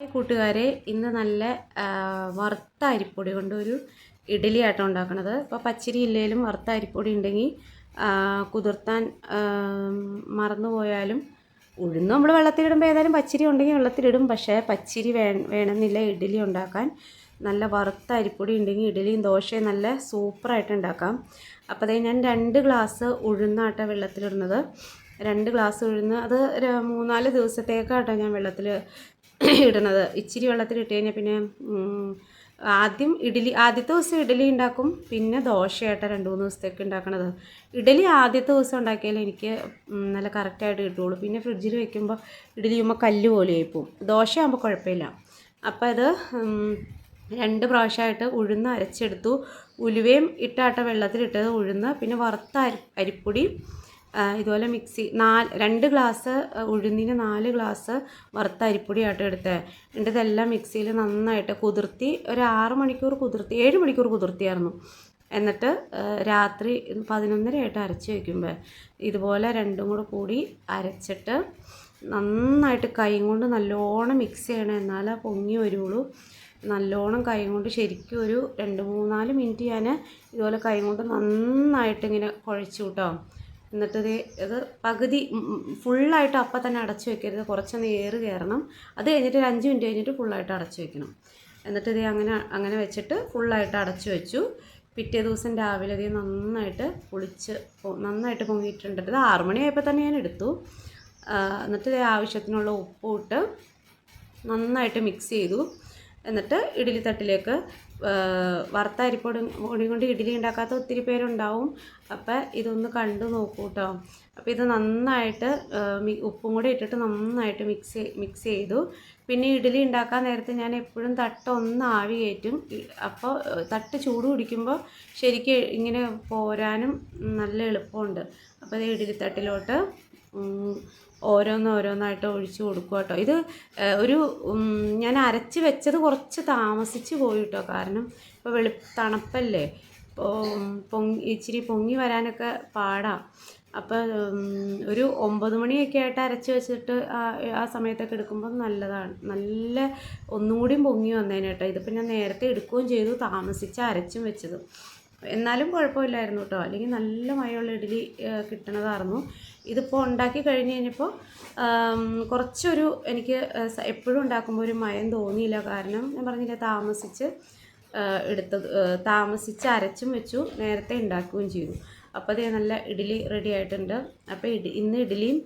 കൂട്ടുകാരെ ഇന്ന് നല്ല വറുത്ത അരിപ്പൊടി കൊണ്ട് ഒരു ഇഡ്ഡലി ആട്ടം ഉണ്ടാക്കണത്. അപ്പോൾ പച്ചരി ഇല്ലേലും വറുത്ത അരിപ്പൊടി ഉണ്ടെങ്കിൽ കുതിർത്താൻ മറന്നു പോയാലും ഉഴുന്ന് നമ്മൾ വെള്ളത്തിലിടുമ്പോൾ ഏതായാലും പച്ചരി ഉണ്ടെങ്കിൽ വെള്ളത്തിലിടും. പക്ഷേ പച്ചരി വേ വേണമെന്നില്ല ഇഡലി ഉണ്ടാക്കാൻ. നല്ല വറുത്ത അരിപ്പൊടി ഉണ്ടെങ്കിൽ ഇഡലിയും ദോശയും നല്ല സൂപ്പറായിട്ട് ഉണ്ടാക്കാം. അപ്പോൾ അതായത് ഞാൻ രണ്ട് ഗ്ലാസ് ഉഴുന്നാട്ട വെള്ളത്തിലിടുന്നത്. രണ്ട് ഗ്ലാസ് ഉഴുന്ന്. അത് മൂന്നാൽ ദിവസത്തേക്കാട്ടോ ഞാൻ വെള്ളത്തിൽ ഇടണത് ഇച്ചിരി വെള്ളത്തിൽ ഇട്ട് കഴിഞ്ഞാൽ പിന്നെ ആദ്യം ഇഡ്ഡലി ആദ്യത്തെ ദിവസം ഇഡ്ഡലി ഉണ്ടാക്കും. പിന്നെ ദോശയായിട്ട് രണ്ട് മൂന്ന് ദിവസത്തേക്ക് ഉണ്ടാക്കണത്. ഇഡ്ഡലി ആദ്യത്തെ ദിവസം ഉണ്ടാക്കിയാൽ എനിക്ക് നല്ല കറക്റ്റായിട്ട് കിട്ടുള്ളൂ. പിന്നെ ഫ്രിഡ്ജിൽ വെക്കുമ്പോൾ ഇഡ്ഡലി ചെയ്യുമ്പോൾ കല്ല് പോലെ ആയിപ്പോവും. ദോശയാകുമ്പോൾ കുഴപ്പമില്ല. അപ്പോൾ അത് രണ്ട് പ്രാവശ്യമായിട്ട് ഉഴുന്ന് അരച്ചെടുത്തു. ഉലുവയും ഇട്ടാട്ട വെള്ളത്തിലിട്ടത്. ഉഴുന്ന് പിന്നെ വറുത്ത അരി അരിപ്പൊടി ഇതുപോലെ മിക്സി നാല് രണ്ട് ഗ്ലാസ് ഉഴുന്നിന് നാല് ഗ്ലാസ് വറുത്ത അരിപ്പൊടിയായിട്ട് എടുത്തത് എന്നിട്ട് ഇതെല്ലാം മിക്സിയിൽ നന്നായിട്ട് കുതിർത്തി ഒരു ആറ് മണിക്കൂർ കുതിർത്തി ഏഴ് മണിക്കൂർ കുതിർത്തിയായിരുന്നു. എന്നിട്ട് രാത്രി പതിനൊന്നരയായിട്ട് അരച്ച് വയ്ക്കുമ്പോൾ ഇതുപോലെ രണ്ടും കൂടെ കൂടി അരച്ചിട്ട് നന്നായിട്ട് കൈ കൊണ്ട് നല്ലോണം മിക്സ് ചെയ്യണം എന്നാലേ പൊങ്ങി വരുള്ളൂ. നല്ലോണം കൈ കൊണ്ട് ശരിക്കും ഒരു രണ്ട് മൂന്നാൽ മിനിറ്റ് ഞാൻ ഇതുപോലെ കൈ കൊണ്ട് നന്നായിട്ട് ഇങ്ങനെ കുഴച്ചു കൂട്ടോ. എന്നിട്ട് ഇത് പകുതി ഫുള്ളായിട്ട് അപ്പം തന്നെ അടച്ചു വെക്കരുത്. കുറച്ചൊന്ന് ഏറ് കയറണം. അത് കഴിഞ്ഞിട്ട് ഒരു അഞ്ച് മിനിറ്റ് കഴിഞ്ഞിട്ട് ഫുള്ളായിട്ട് അടച്ചു വെക്കണം. എന്നിട്ട് അങ്ങനെ അങ്ങനെ വെച്ചിട്ട് ഫുള്ളായിട്ട് അടച്ചു വെച്ചു. പിറ്റേ ദിവസം രാവിലെ ഇത് നന്നായിട്ട് പൊളിച്ച് നന്നായിട്ട് പൊങ്ങിയിട്ടുണ്ട് ഇത് ആറുമണിയായപ്പോൾ തന്നെ ഞാൻ എടുത്തു. എന്നിട്ട് ആവശ്യത്തിനുള്ള ഉപ്പ് ഇട്ട് നന്നായിട്ട് മിക്സ് ചെയ്തു. എന്നിട്ട് ഇഡ്ഡലി തട്ടിലേക്ക് വറുത്ത അരിപ്പൊടി പൊടി കൊണ്ട് ഇഡ്ഡലി ഉണ്ടാക്കാത്ത ഒത്തിരി പേരുണ്ടാവും. അപ്പം ഇതൊന്ന് കണ്ടു നോക്കൂ കേട്ടോ അപ്പോൾ ഇത് നന്നായിട്ട് ഉപ്പും കൂടി ഇട്ടിട്ട് നന്നായിട്ട് മിക്സ് മിക്സ് ചെയ്തു. പിന്നെ ഇഡ്ഡലി ഉണ്ടാക്കാൻ നേരത്തെ ഞാൻ എപ്പോഴും തട്ട് ഒന്ന് ആവി കയറ്റും. അപ്പോൾ തട്ട് ചൂട് പിടിക്കുമ്പോൾ ശരിക്കും ഇങ്ങനെ പോരാനും നല്ല എളുപ്പമുണ്ട്. അപ്പോൾ ഇത് ഇഡ്ഡലി തട്ടിലോട്ട് ഉം, ഓരോന്ന് ഓരോന്നായിട്ട് ഒഴിച്ച് കൊടുക്കുക കേട്ടോ ഇത് ഒരു ഞാൻ അരച്ച് വെച്ചത് കുറച്ച് താമസിച്ച് പോയി കേട്ടോ കാരണം ഇപ്പോൾ വെളു തണുപ്പല്ലേ. പൊങ്ങി ഇച്ചിരി പൊങ്ങി വരാനൊക്കെ പാടാം. അപ്പോൾ ഒരു ഒമ്പത് മണിയൊക്കെ ആയിട്ട് അരച്ച് വെച്ചിട്ട് ആ ആ സമയത്തൊക്കെ എടുക്കുമ്പോൾ നല്ലതാണ്. നല്ല ഒന്നും കൂടിയും പൊങ്ങി വന്നേനെ കേട്ടോ ഇതിപ്പോൾ ഞാൻ നേരത്തെ എടുക്കുകയും ചെയ്തു താമസിച്ച് അരച്ചും വെച്ചത്. എന്നാലും കുഴപ്പമില്ലായിരുന്നു കേട്ടോ. അല്ലെങ്കിൽ നല്ല മഴയുള്ള ഇഡ്ഡലി കിട്ടണതായിരുന്നു. ഇതിപ്പോൾ ഉണ്ടാക്കി കഴിഞ്ഞ് കഴിഞ്ഞപ്പോൾ കുറച്ചൊരു എനിക്ക് എപ്പോഴും ഉണ്ടാക്കുമ്പോൾ ഒരു മയം തോന്നിയില്ല. കാരണം ഞാൻ പറഞ്ഞില്ല താമസിച്ച് എടുത്തത് താമസിച്ച് അരച്ചും വെച്ചു നേരത്തെ ഉണ്ടാക്കുകയും ചെയ്തു. അപ്പോൾ അതേ നല്ല ഇഡ്ഡലി റെഡി ആയിട്ടുണ്ട്. അപ്പോൾ ഇഡി ഇന്ന് ഇഡ്ഡലിയും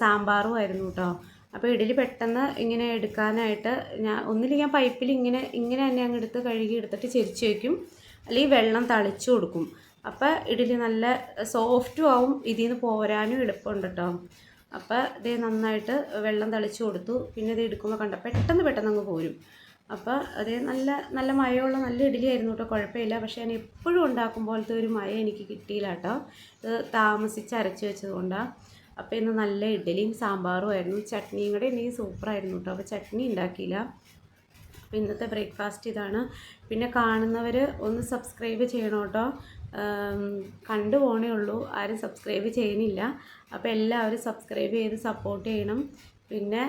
സാമ്പാറും ആയിരുന്നു കേട്ടോ. അപ്പോൾ ഇഡ്ഡലി പെട്ടെന്ന് ഇങ്ങനെ എടുക്കാനായിട്ട് ഞാൻ ഒന്നിൽ ഞാൻ പൈപ്പിൽ ഇങ്ങനെ ഇങ്ങനെ തന്നെ അങ്ങ് എടുത്ത് കഴുകി എടുത്തിട്ട് ചെരിച്ച് വയ്ക്കും അല്ലെങ്കിൽ വെള്ളം തളിച്ചു കൊടുക്കും. അപ്പോൾ ഇഡ്ഡലി നല്ല സോഫ്റ്റും ആവും ഇതിൽ നിന്ന് പോരാനും എളുപ്പമുണ്ട് കേട്ടോ അപ്പോൾ ഇത് നന്നായിട്ട് വെള്ളം തളിച്ചു കൊടുത്തു. പിന്നെ ഇത് എടുക്കുമ്പോൾ കണ്ട പെട്ടെന്ന് പെട്ടെന്ന് അങ്ങ് പോരും. അപ്പോൾ അത് നല്ല നല്ല മഴയുള്ള നല്ല ഇഡ്ഡലി ആയിരുന്നു കേട്ടോ കുഴപ്പമില്ല. പക്ഷേ ഞാൻ എപ്പോഴും ഉണ്ടാക്കും പോലത്തെ ഒരു മയ എനിക്ക് കിട്ടിയില്ല കേട്ടോ ഇത് താമസിച്ച് അരച്ച് വെച്ചത് കൊണ്ടാണ് അപ്പോൾ ഇന്ന് നല്ല ഇഡ്ഡലിയും സാമ്പാറും ആയിരുന്നു. ചട്നിയും കൂടെ ഇനി സൂപ്പറായിരുന്നു കേട്ടോ അപ്പോൾ ചട്നി ഉണ്ടാക്കിയില്ല അപ്പോൾ ഇന്നത്തെ ബ്രേക്ക്ഫാസ്റ്റ് ഇതാണ്. പിന്നെ കാണുന്നവർ ഒന്ന് സബ്സ്ക്രൈബ് ചെയ്യണം കേട്ടോ. കണ്ടു പോണേ ഉള്ളൂ. ആരും സബ്സ്ക്രൈബ് ചെയ്യുന്നില്ല. അപ്പോൾ എല്ലാവരും സബ്സ്ക്രൈബ് ചെയ്ത് സപ്പോർട്ട് ചെയ്യണം. പിന്നെ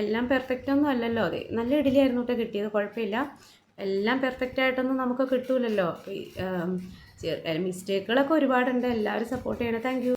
എല്ലാം പെർഫെക്റ്റ് ഒന്നും അല്ലല്ലോ. അതെ നല്ല ഇഡ്ഡലി ആയിരുന്നു കേട്ടോ കിട്ടിയത്. കുഴപ്പമില്ല. എല്ലാം പെർഫെക്റ്റ് ആയിട്ടൊന്നും നമുക്ക് കിട്ടൂലല്ലോ. മിസ്റ്റേക്കുകളൊക്കെ ഒരുപാടുണ്ട്. എല്ലാവരും സപ്പോർട്ട് ചെയ്യണം. താങ്ക്